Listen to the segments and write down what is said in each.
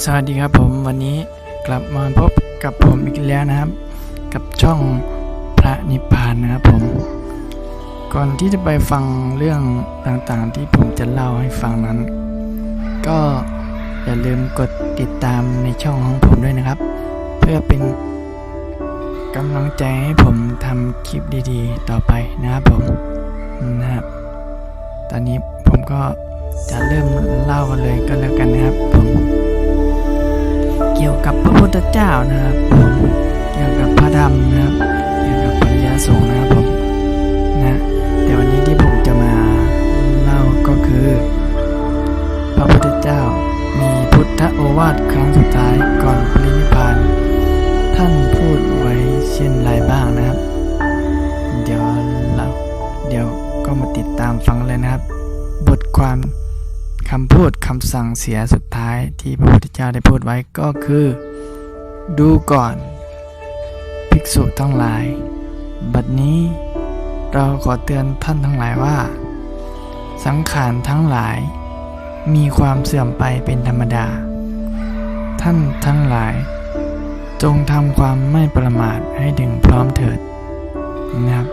สวัสดีครับผมวันนี้กลับมาพบกับผมอีกแล้วนะครับ กับช่องพระนิพพานนะครับผม ก่อนที่จะไปฟังเรื่องต่างๆ ที่ผมจะเล่าให้ฟังนั้น ก็อย่าลืมกดติดตามในช่องของผมด้วยนะครับ เพื่อเป็นกำลังใจให้ผมทำคลิปดีๆ ต่อไปนะครับผมนะครับ ตอนนี้ผมก็จะเริ่มเล่ากันเลยก็แล้วกันนะครับผม กี่ยวกับพระพุทธเจ้านะครับผมเกี่ยวกับพระธรรมนะครับ เกี่ยวกับปริยสงฆ์นะครับผมนะแต่วันนี้ที่ผมจะมาเล่าก็คือ พระพุทธเจ้ามีพุทธโอวาทครั้งสุดท้ายก่อนปรินิพานท่านพูดไว้เช่นไรบ้างนะครับ เดี๋ยวเราเดี๋ยวก็มาติดตามฟังเลยนะครับ บทความ คำพูดคำสั่งเสียสุดท้ายที่พระพุทธเจ้าได้พูดไว้ก็คือ ดูก่อน ภิกษุทั้งหลาย บัดนี้เราขอเตือนท่านทั้งหลายว่า สังขารทั้งหลาย มีความเสื่อมไปเป็นธรรมดา ท่านทั้งหลาย จงทำความไม่ประมาทให้ถึงพร้อมเถิดนะครับ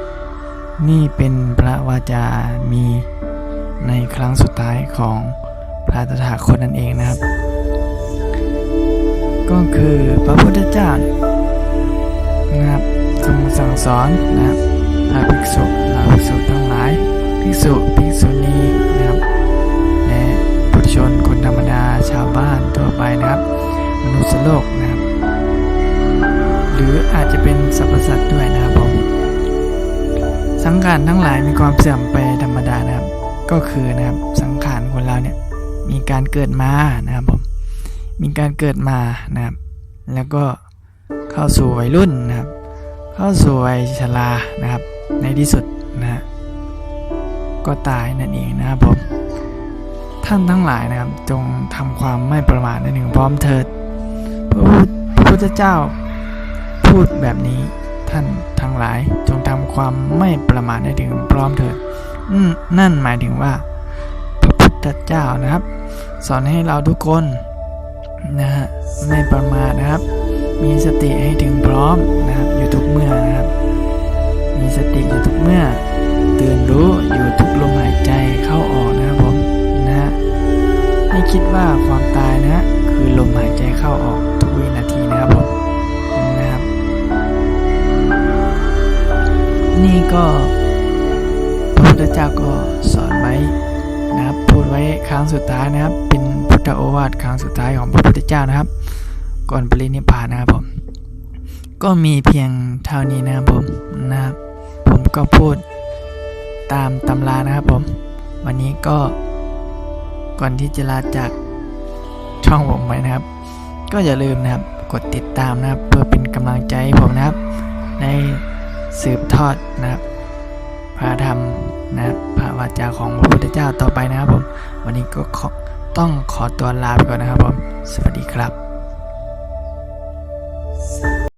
นี่เป็นพระวาจามีในครั้งสุดท้ายของ พระตถาคตนั่นเองนะครับ ก็คือพระพุทธเจ้านะครับทรงสั่งสอนนะครับพระภิกษุเหล่าภิกษุทั้งหลายภิกษุภิกษุณีนะครับและปุถุชนคนธรรมดาชาวบ้านทั่วไปนะครับ มนุษย์โลกนะครับ หรืออาจจะเป็นสรรพสัตว์ด้วยนะครับผมสังขารทั้งหลายมีความเสื่อมไปธรรมดานะครับ ก็คือนะครับสังขารคนเราเนี่ย มีการเกิดมานะครับผมมีการเกิดมานะครับ แล้วก็เข้าสู่วัยรุ่นนะครับ เข้าสู่วัยชรานะครับ ในที่สุดนะฮะก็ตายนั่นเองนะครับผมท่านทั้งหลายนะครับ จงทำความไม่ประมาทในหนึ่งพร้อมเถิดพระพุทธพระพุทธเจ้าพูดแบบนี้ท่านทั้งหลายจงทำความไม่ประมาทในถึงพร้อมเถิดนั่นหมายถึงว่า ธเจ้านะครับ สอนให้เราทุกคนนะฮะไม่ประมาทนะครับ มีสติให้ถึงพร้อมนะครับ อยู่ทุกเมื่อนะครับ มีสติอยู่ทุกเมื่อตื่นรู้อยู่ทุกลมหายใจเข้าออกนะครับผมนะฮะให้คิดว่าความตายนะคือลมหายใจเข้าออกทุกวินาทีนะครับผมนะครับ นี่ก็พระพุทธเจ้าก็สอนไว้ นะครับพูดไว้ครั้งสุดท้ายนะครับ เป็นพุทธโอวาทครั้งสุดท้ายของพระพุทธเจ้านะครับ ก่อนปรินิพพานนะครับผม ก็มีเพียงเท่านี้นะครับผมนะครับ ผมก็พูดตามตำรานะครับผม วันนี้ก็ก่อนที่จะลาจากช่องผมไปนะครับ ก็อย่าลืมนะครับกดติดตามนะครับ เพื่อเป็นกำลังใจให้ผมนะครับ ในสืบทอดนะครับ พระธรรมนะครับพระวาจาของพระพุทธเจ้าต่อไปนะครับผม วันนี้ก็ต้องขอตัวลาไปก่อนนะครับผม สวัสดีครับ